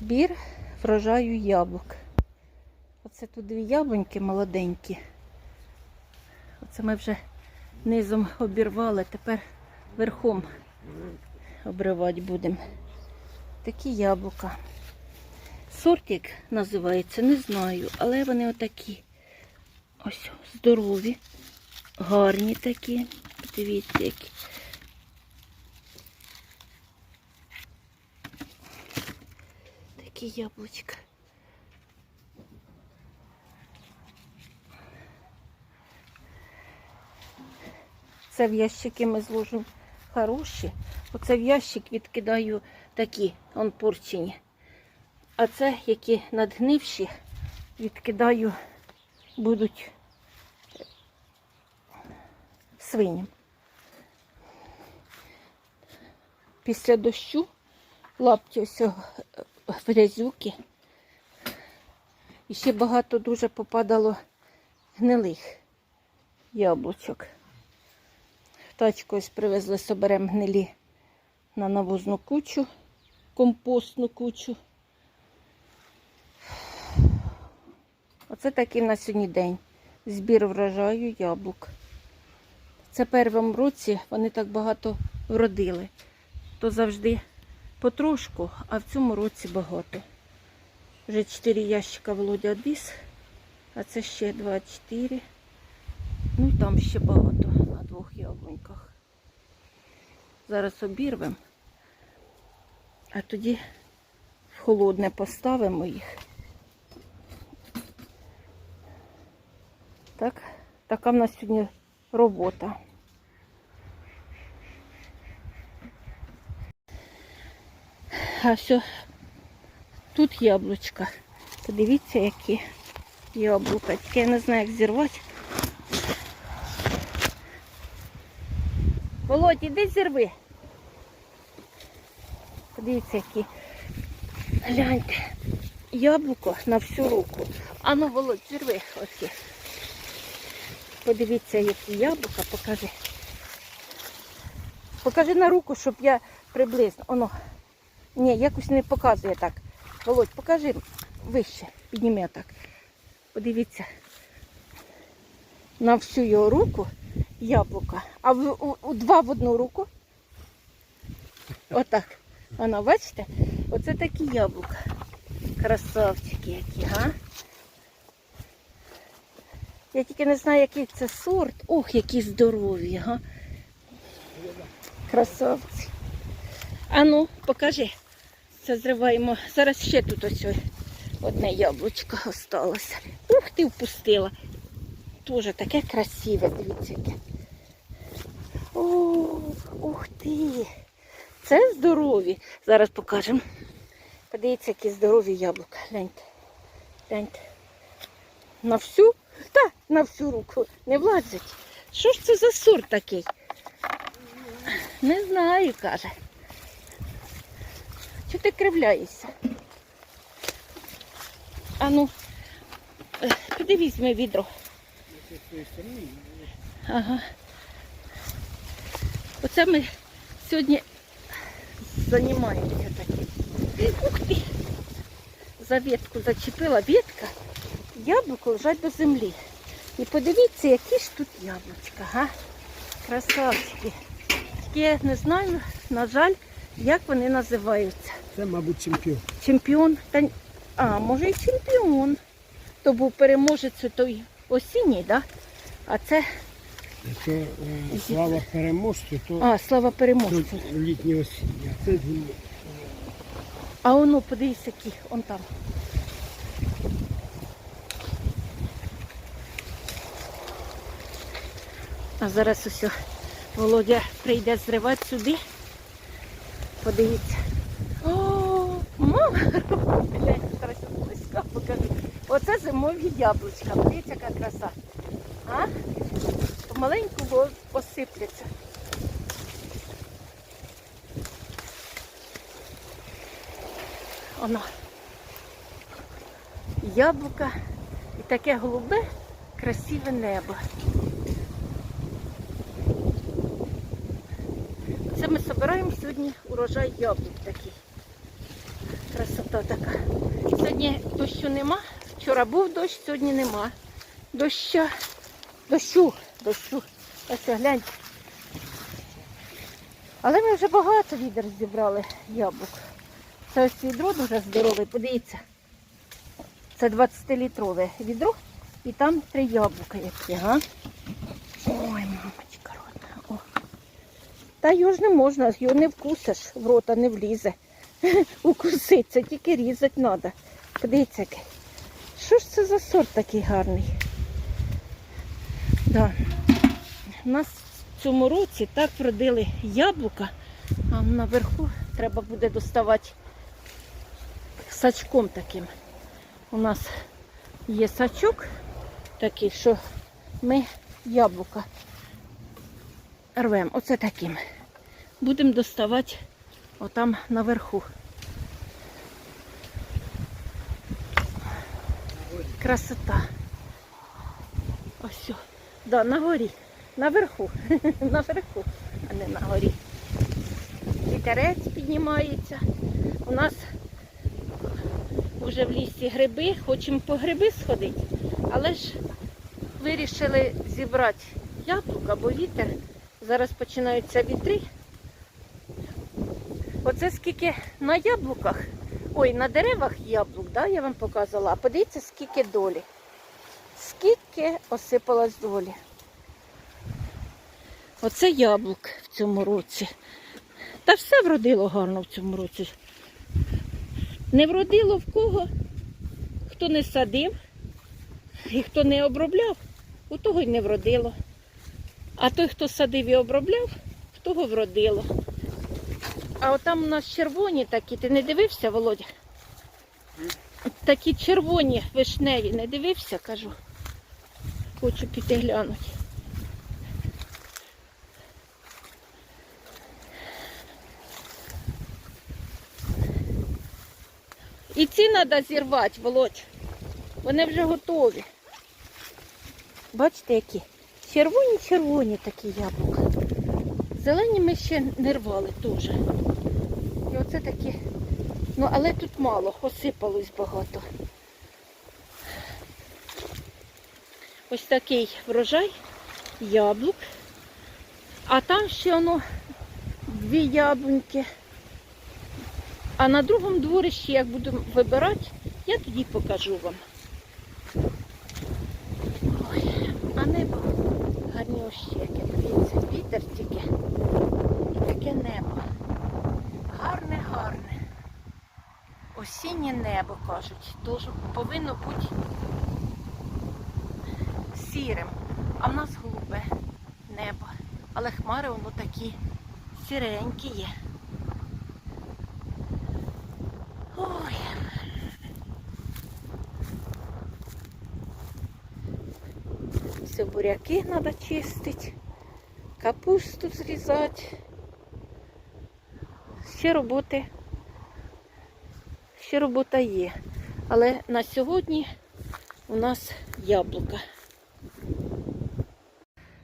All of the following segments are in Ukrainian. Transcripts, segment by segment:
Збір врожаю яблук. Оце тут дві яблуньки молоденькі. Оце ми вже низом обірвали, тепер верхом обривати будемо. Такі яблука. Сортик називається, не знаю, але вони отакі. Ось здорові, гарні такі. Подивіться, які. Такі яблучка. Це в ящики ми зложимо хороші. Оце в ящик відкидаю такі, он порчені. А це, які надгнивші, відкидаю, будуть свиням. Після дощу лапті ось о, грязюки. І ще багато дуже попадало гнилих яблучок. Тачку ось привезли, соберемо гнилі на навозну кучу, компостну кучу. Оце такий на сьогодні день. Збір врожаю яблук. Це першому році вони так багато вродили. То завжди потрошку, а в цьому році багато. Вже 4 ящика Володя одвіз, а це ще 2-4. Ну і там ще багато на двох яблуньках. Зараз обірвемо, а тоді в холодне поставимо їх. Так, така в нас сьогодні робота. А все, тут яблучка. Подивіться, які яблука. Тільки я не знаю, як зірвати. Володь, іди зірви. Подивіться, які. Гляньте. Яблуко на всю руку. А ну, Володь, зірви ось. Подивіться, які яблука, покажи. Покажи на руку, щоб я приблизно. Оно. Ні, якось не показує так. Володь, покажи вище, підніми так. Подивіться. На всю його руку яблука. А в, у, у два в одну руку. Отак. Воно, бачите? Оце такі яблука. Красавчики які, га? Я тільки не знаю, який це сорт. Ох, які здорові, га? Красавці. А ну, покажи. Це зриваємо. Зараз ще тут ось одне яблучко осталося. Ух ти, впустила. Дуже таке красиве, дивіться яке. Ух ти. Це здорові. Зараз покажемо. Подивіться, які здорові яблука. Гляньте. Гляньте. На всю? Та, на всю руку. Не влазять. Що ж це за сорт такий? Не знаю, каже. Чого ти кривляєшся? А ну, е, піди візьми відро. Ага. Оце ми сьогодні займаємося таким. Ух ти! За ветку зачепила ветка, яблуко лежать до землі. І подивіться, які ж тут яблучка, га? Красавчики. Тільки я не знаю, на жаль, як вони називаються. Це, мабуть, чемпіон. Чемпіон. Та... А, може і чемпіон. То був переможець той осінній, да? А це Якщо е, слава переможцю, то, а, слава переможцю. літній осінній. А це зимний. А воно, подивись, який, он там. А зараз усе Володя прийде зривати сюди. Подивіться. Мама, глянь, покажи. Оце зимові яблучка. Подивіться, яка краса. А? Помаленьку посипляться. Оно. Яблука і таке голубе, красиве небо. Це ми збираємо сьогодні урожай яблук такий. Красота така. Сьогодні дощу нема. Вчора був дощ, сьогодні нема. Доща. Дощу. Дощу. Ось гляньте. Але ми вже багато відер зібрали яблук. Це ось відро дуже здорове, подивіться. Це 20-літрове відро і там три яблука які, га? Ой, мамочка родна. О. Та його ж не можна, його не вкусиш, в рота не влізе. Укусить, це тільки різати треба. Подивіться. Що ж це за сорт такий гарний? Да. У нас в цьому році так вродили яблука, а наверху треба буде доставати сачком таким. У нас є сачок такий, що ми яблука рвемо. Оце таким. Будемо доставати отам наверху. Красота. Ось. Да, на горі. Наверху. Наверху, а не на горі. Вітерець піднімається. У нас вже в лісі гриби, хочемо по гриби сходити, але ж вирішили зібрати яблука, бо вітер. Зараз починаються вітри. Оце скільки на яблуках, ой, на деревах яблук, да, я вам показала. А подивіться, скільки долі. Скільки осипалось долі. Оце яблук в цьому році. Та все вродило гарно в цьому році. Не вродило в кого, хто не садив і хто не обробляв, у того й не вродило. А той, хто садив і обробляв, в того вродило. А отам у нас червоні такі, ти не дивився, Володя? Такі червоні вишневі, не дивився, кажу. Хочу піти глянути. І ці треба зірвати, Володь. Вони вже готові. Бачите, які? Червоні-червоні такі яблука. Зелені ми ще не рвали теж. І оце такі. Ну, але тут мало, осипалось багато. Ось такий врожай яблук. А там ще воно дві яблуньки. А на другому дворищі, як буду вибирати, я тоді покажу вам. Ой, а небо гарні яке, дивіться, вітер тільки. І таке небо. Гарне, гарне. Осіннє небо, кажуть. Тож повинно бути сірим. А в нас голубе небо. Але хмари воно такі сіренькі є. Ой. Все буряки треба чистити, капусту зрізати. Ще роботи, ще робота є. Але на сьогодні у нас яблука.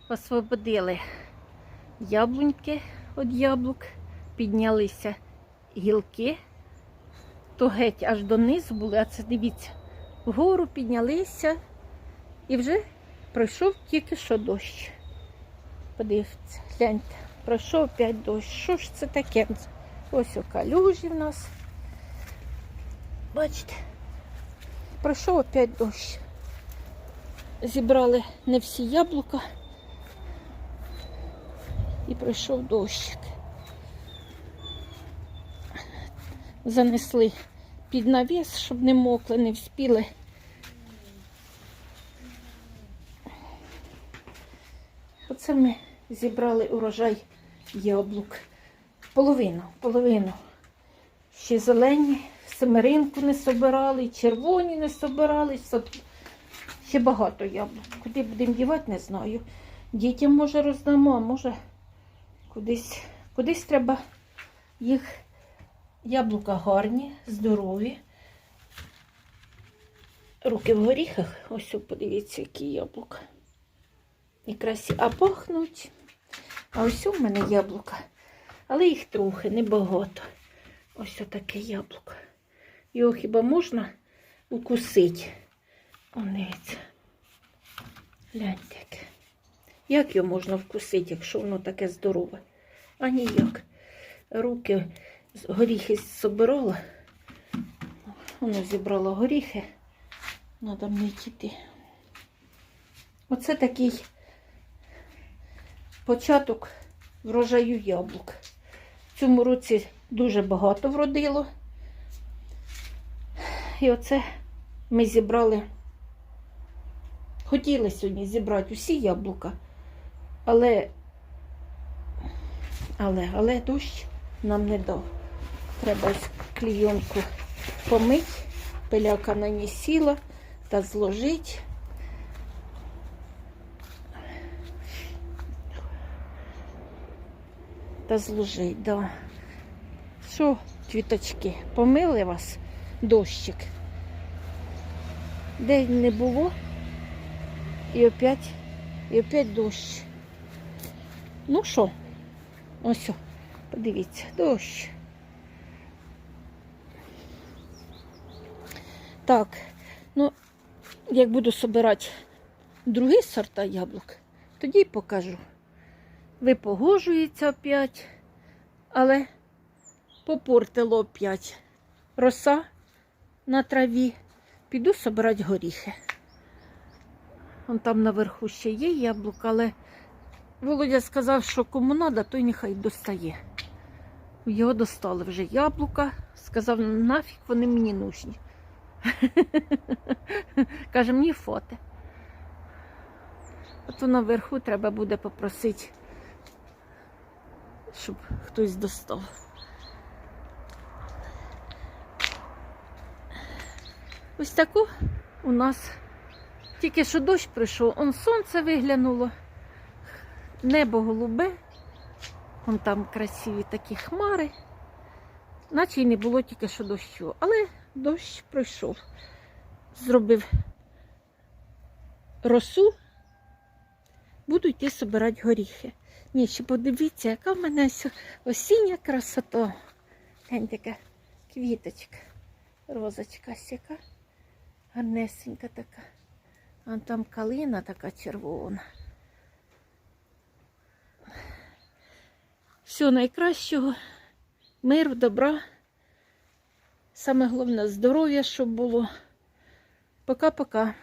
Освободили яблуньки від яблук, піднялися гілки то геть аж донизу були, а це дивіться, вгору піднялися і вже пройшов тільки що дощ. Подивіться, гляньте, пройшов опять дощ. Що ж це таке? Ось у калюжі в нас. Бачите, пройшов опять дощ. Зібрали не всі яблука і пройшов дощик. занесли під навіс, щоб не мокли, не вспіли. Оце ми зібрали урожай яблук. Половину, половину. Ще зелені, семеринку не собирали, червоні не собирали. Ще багато яблук. Куди будемо дівати, не знаю. Дітям може роздамо, а може кудись, кудись треба їх. Яблука гарні, здорові. Руки в горіхах. Ось подивіться, які яблука. І красі. А пахнуть. А ось у мене яблука. Але їх трохи, небагато. Ось отаке яблуко. Його хіба можна укусити? О, дивіться. Гляньте. яке. Як його можна вкусити, якщо воно таке здорове? А ніяк. Руки горіхи собирала. Воно зібрало горіхи. Надо мені йти. Оце такий початок врожаю яблук. В цьому році дуже багато вродило. І оце ми зібрали. Хотіли сьогодні зібрати усі яблука, але, але, але дощ нам не дав. Треба ось клійонку помити, пиляка на ній сіла та зложити. Та зложить, да. Що, квіточки, помили вас дощик? День не було, і опять, і опять дощ. Ну що, ось, подивіться, дощ. Так, ну, як буду собирати другі сорта яблук, тоді й покажу. Випогожується опять, але попортило опять. Роса на траві. Піду собирати горіхи. Вон там наверху ще є яблука, але Володя сказав, що кому треба, той нехай достає. Його достали вже яблука. Сказав, нафіг вони мені нужні. Каже, мені фото. Ото наверху треба буде попросити, щоб хтось достав. Ось таку у нас тільки що дощ прийшов, он сонце виглянуло, небо голубе, вон там красиві такі хмари, наче й не було тільки що дощу, але дощ пройшов. Зробив росу, буду йти собирати горіхи. Ні, ще подивіться, яка в мене осіння красота. Глянь, така квіточка, розочка сяка. Гарнесенька така. А там калина така червона. Всього найкращого, миру, добра. Саме головне здоров'я, щоб було. Пока-пока.